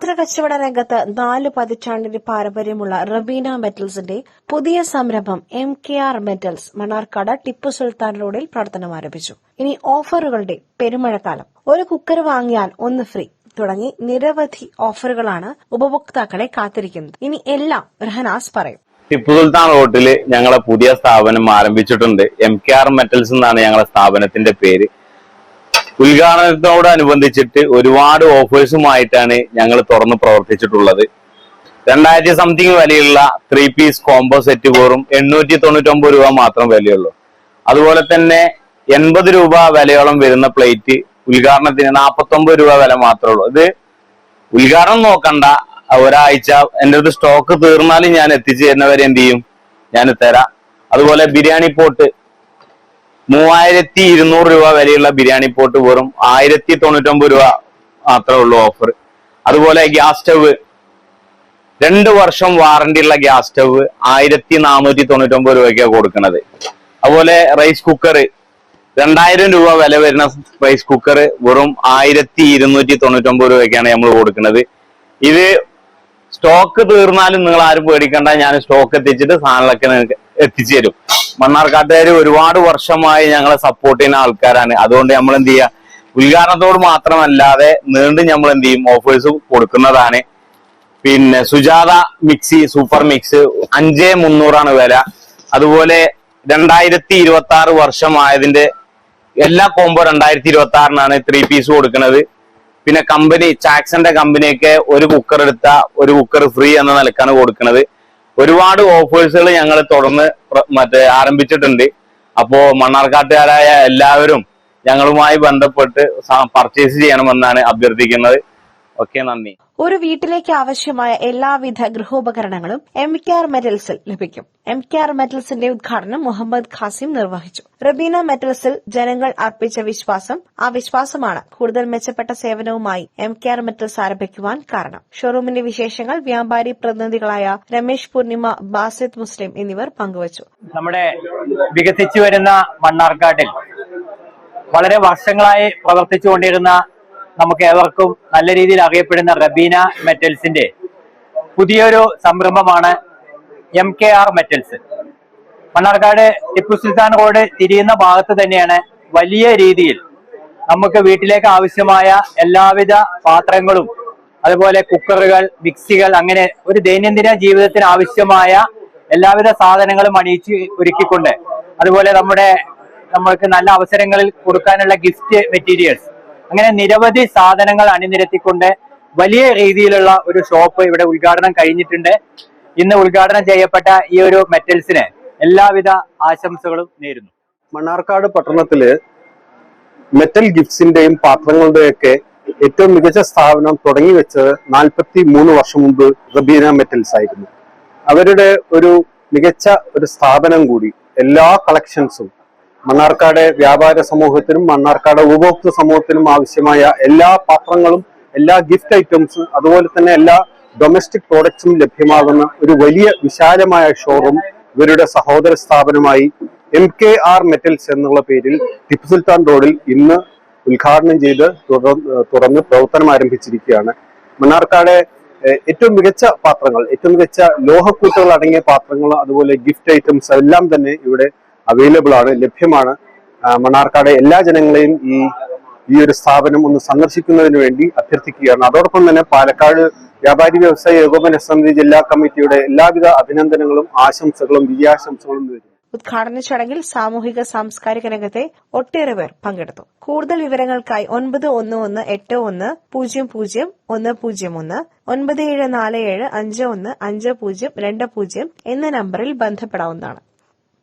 പാത്ര കച്ചവട രംഗത്ത് നാല് പതിറ്റാണ്ടിന്റെ പാരമ്പര്യമുള്ള റബീന മെറ്റൽസിന്റെ പുതിയ സംരംഭം M K R metals Mannarkkad Tipu Sultan റോഡിൽ പ്രവർത്തനം ആരംഭിച്ചു. ഇനി ഓഫറുകളുടെ പെരുമഴക്കാലം. ഒരു കുക്കർ വാങ്ങിയാൽ ഒന്ന് ഫ്രീ. തുടങ്ങി നിരവധി ഓഫറുകളാണ് ഉപഭോക്താക്കളെ കാത്തിരിക്കുന്നത്. ഇനി എല്ലാം റഹനാസ് പറയും. ടിപ്പു സുൽത്താൻ റോഡിൽ ഞങ്ങളെ പുതിയ സ്ഥാപനം ആരംഭിച്ചിട്ടുണ്ട്. എം കെ ആർ മെറ്റൽസ് എന്നാണ് ഞങ്ങളുടെ സ്ഥാപനത്തിന്റെ പേര്. ഉദ്ഘാടനത്തോടനുബന്ധിച്ചിട്ട് ഒരുപാട് ഓഫേഴ്സുമായിട്ടാണ് ഞങ്ങൾ തുറന്ന് പ്രവർത്തിച്ചിട്ടുള്ളത്. രണ്ടായിരത്തി സംതിങ് വിലയുള്ള ത്രീ പീസ് കോംബോ സെറ്റ് വെറും എണ്ണൂറ്റി തൊണ്ണൂറ്റൊമ്പത് രൂപ മാത്രം വിലയുള്ളൂ. അതുപോലെ തന്നെ എൺപത് രൂപ വിലയോളം വരുന്ന പ്ലേറ്റ് ഉദ്ഘാടനത്തിന് നാൽപ്പത്തൊമ്പത് രൂപ വില മാത്രമേ ഉള്ളൂ. ഇത് ഉദ്ഘാടനം നോക്കണ്ട. ഒരാഴ്ച എന്റെ അടുത്ത് സ്റ്റോക്ക് തീർന്നാലും ഞാൻ എത്തിച്ചു തരുന്നവരെ എന്ത് ചെയ്യും? ഞാൻ തരാം. അതുപോലെ ബിരിയാണി പോട്ട് മൂവായിരത്തി ഇരുന്നൂറ് രൂപ വിലയുള്ള ബിരിയാണി പോട്ട് വെറും ആയിരത്തി തൊണ്ണൂറ്റൊമ്പത് രൂപ മാത്രമേ ഉള്ളൂ ഓഫർ അതുപോലെ ഗ്യാസ് സ്റ്റവ് രണ്ട് വർഷം വാറണ്ടി ഉള്ള ഗ്യാസ് സ്റ്റവ് ആയിരത്തി നാനൂറ്റി തൊണ്ണൂറ്റൊമ്പത് രൂപയ്ക്കാണ് കൊടുക്കുന്നത്. അതുപോലെ റൈസ് കുക്കർ രണ്ടായിരം രൂപ വില വരുന്ന റൈസ് കുക്കർ വെറും ആയിരത്തി ഇരുന്നൂറ്റി തൊണ്ണൂറ്റൊമ്പത് രൂപയ്ക്കാണ് നമ്മൾ കൊടുക്കുന്നത്. ഇത് സ്റ്റോക്ക് തീർന്നാലും നിങ്ങൾ ആരും പേടിക്കണ്ട. ഞാൻ സ്റ്റോക്ക് എത്തിച്ചിട്ട് സാധനങ്ങളൊക്കെ നിങ്ങൾക്ക് എത്തിച്ചു തരും മണ്ണാർക്കാട്ടുകാർ ഒരുപാട് വർഷമായി ഞങ്ങളെ സപ്പോർട്ട് ചെയ്യുന്ന ആൾക്കാരാണ്. അതുകൊണ്ട് നമ്മൾ എന്ത് ചെയ്യുക ഉദ്ഘാടനത്തോട് മാത്രമല്ലാതെ നീണ്ടും നമ്മൾ എന്ത് ചെയ്യും ഓഫേഴ്സ് കൊടുക്കുന്നതാണ്. പിന്നെ സുജാത മിക്സി സൂപ്പർ മിക്സ് അഞ്ചേ മുന്നൂറാണ് വില. അതുപോലെ രണ്ടായിരത്തി ഇരുപത്തി ആറ് വർഷമായതിന്റെ എല്ലാ കോംബോ രണ്ടായിരത്തി ഇരുപത്തി ആറിനാണ് ത്രീ പീസ് കൊടുക്കുന്നത് പിന്നെ കമ്പനി ചാക്സന്റെ കമ്പനിയൊക്കെ ഒരു കുക്കർ എടുത്ത ഒരു കുക്കർ ഫ്രീ എന്ന നിലക്കാണ് കൊടുക്കുന്നത്. ഒരുപാട് ഓഫേഴ്സുകൾ ഞങ്ങൾ തുടർന്ന് മറ്റേ ആരംഭിച്ചിട്ടുണ്ട്. അപ്പോ മണ്ണാർക്കാട്ടുകാരായ എല്ലാവരും ഞങ്ങളുമായി ബന്ധപ്പെട്ട് പർച്ചേസ് ചെയ്യണമെന്നാണ് അഭ്യർത്ഥിക്കുന്നത്. ഓക്കെ നന്ദി. ഒരു വീട്ടിലേക്ക് ആവശ്യമായ എല്ലാവിധ ഗൃഹോപകരണങ്ങളും എം കെ ആർ മെറ്റൽസിൽ ലഭിക്കും. എം കെ ആർ മെറ്റൽസിന്റെ ഉദ്ഘാടനം മുഹമ്മദ് ഖാസിം നിർവഹിച്ചു. റബീന മെറ്റൽസിൽ ജനങ്ങൾ അർപ്പിച്ച വിശ്വാസം ആ വിശ്വാസമാണ് കൂടുതൽ മെച്ചപ്പെട്ട സേവനവുമായി എം കെ ആർ മെറ്റൽസ് ആരംഭിക്കുവാൻ കാരണം. ഷോറൂമിന്റെ വിശേഷങ്ങൾ വ്യാപാരി പ്രതിനിധികളായ രമേശ് പൂർണിമ ബാസിദ് മുസ്ലിം എന്നിവർ പങ്കുവച്ചു. നമ്മുടെ വികസിച്ചു വരുന്ന മണ്ണാർക്കാട്ടിൽ വളരെ വർഷങ്ങളായി പ്രവർത്തിച്ചുകൊണ്ടിരുന്ന നമുക്ക് ഏവർക്കും നല്ല രീതിയിൽ അറിയപ്പെടുന്ന റബീന മെറ്റൽസിന്റെ പുതിയൊരു സംരംഭമാണ് M K R metals Mannarkkad Tipu Sultan road തിരിയുന്ന ഭാഗത്ത് തന്നെയാണ് വലിയ രീതിയിൽ നമുക്ക് വീട്ടിലേക്ക് ആവശ്യമായ എല്ലാവിധ പാത്രങ്ങളും അതുപോലെ കുക്കറുകൾ മിക്സികൾ അങ്ങനെ ഒരു ദൈനംദിന ജീവിതത്തിന് ആവശ്യമായ എല്ലാവിധ സാധനങ്ങളും അണിയിച്ച് ഒരുക്കിക്കൊണ്ട് അതുപോലെ നമ്മുടെ നമ്മൾക്ക് നല്ല അവസരങ്ങളിൽ കൊടുക്കാനുള്ള ഗിഫ്റ്റ് മെറ്റീരിയൽസ് അങ്ങനെ നിരവധി സാധനങ്ങൾ അണിനിരത്തിക്കൊണ്ട് വലിയ രീതിയിലുള്ള ഒരു ഷോപ്പ് ഇവിടെ ഉദ്ഘാടനം കഴിഞ്ഞിട്ടുണ്ട്. ഇന്ന് ഉദ്ഘാടനം ചെയ്യപ്പെട്ട ഈ ഒരു മെറ്റൽസിന് എല്ലാവിധ ആശംസകളും നേരുന്നു. മണ്ണാർക്കാട് പട്ടണത്തിൽ മെറ്റൽ ഗിഫ്റ്റ്സിന്റെയും പാത്രങ്ങളുടെയൊക്കെ ഏറ്റവും മികച്ച സ്ഥാപനം തുടങ്ങി വെച്ചത് നാൽപ്പത്തി മൂന്ന് വർഷം മുമ്പ് റബീന മെറ്റൽസ് ആയിരുന്നു. അവരുടെ ഒരു മികച്ച ഒരു സ്ഥാപനം കൂടി എല്ലാ കളക്ഷൻസും മണ്ണാർക്കാട് വ്യാപാര സമൂഹത്തിനും മണ്ണാർക്കാട് ഉപഭോക്തൃ സമൂഹത്തിനും ആവശ്യമായ എല്ലാ പാത്രങ്ങളും എല്ലാ ഗിഫ്റ്റ് ഐറ്റംസും അതുപോലെ തന്നെ എല്ലാ ഡൊമസ്റ്റിക് പ്രോഡക്ട്സും ലഭ്യമാകുന്ന ഒരു വലിയ വിശാലമായ ഷോറൂം ഇവരുടെ സഹോദര സ്ഥാപനമായി എം കെ ആർ മെറ്റൽസ് എന്നുള്ള പേരിൽ ടിപ്പു സുൽത്താൻ റോഡിൽ ഇന്ന് ഉദ്ഘാടനം ചെയ്ത് തുറ- തുറന്ന് പ്രവർത്തനം ആരംഭിച്ചിരിക്കുകയാണ്. മണ്ണാർക്കാട് ഏറ്റവും മികച്ച പാത്രങ്ങൾ ഏറ്റവും മികച്ച ലോഹക്കൂട്ടുകൾ അടങ്ങിയ പാത്രങ്ങൾ അതുപോലെ ഗിഫ്റ്റ് ഐറ്റംസ് എല്ലാം തന്നെ ഇവിടെ അവൈലബിൾ ആണ് ലഭ്യമാണ്. മണ്ണാർക്കാട് എല്ലാ ജനങ്ങളെയും ഈ ഈ ഒരു സ്ഥാപനം ഒന്ന് സന്ദർശിക്കുന്നതിന് വേണ്ടി അഭ്യർത്ഥിക്കുകയാണ്. അതോടൊപ്പം തന്നെ പാലക്കാട് വ്യാപാരി വ്യവസായ ഏകോപന സമിതി ജില്ലാ കമ്മിറ്റിയുടെ എല്ലാവിധ അഭിനന്ദനങ്ങളും ആശംസകളും വിജയാശംസകളും നേരുന്നു. ഉദ്ഘാടന ചടങ്ങിൽ സാമൂഹിക സാംസ്കാരിക രംഗത്തെ ഒട്ടേറെ പേർ പങ്കെടുത്തു. കൂടുതൽ വിവരങ്ങൾക്കായി ഒൻപത് ഒന്ന് ഒന്ന് എട്ട് ഒന്ന് പൂജ്യം പൂജ്യം ഒന്ന് പൂജ്യം ഒന്ന് ഒൻപത് ഏഴ് നാല് ഏഴ് അഞ്ച് ഒന്ന് അഞ്ച് പൂജ്യം രണ്ട് പൂജ്യം എന്ന നമ്പറിൽ ബന്ധപ്പെടാവുന്നതാണ്.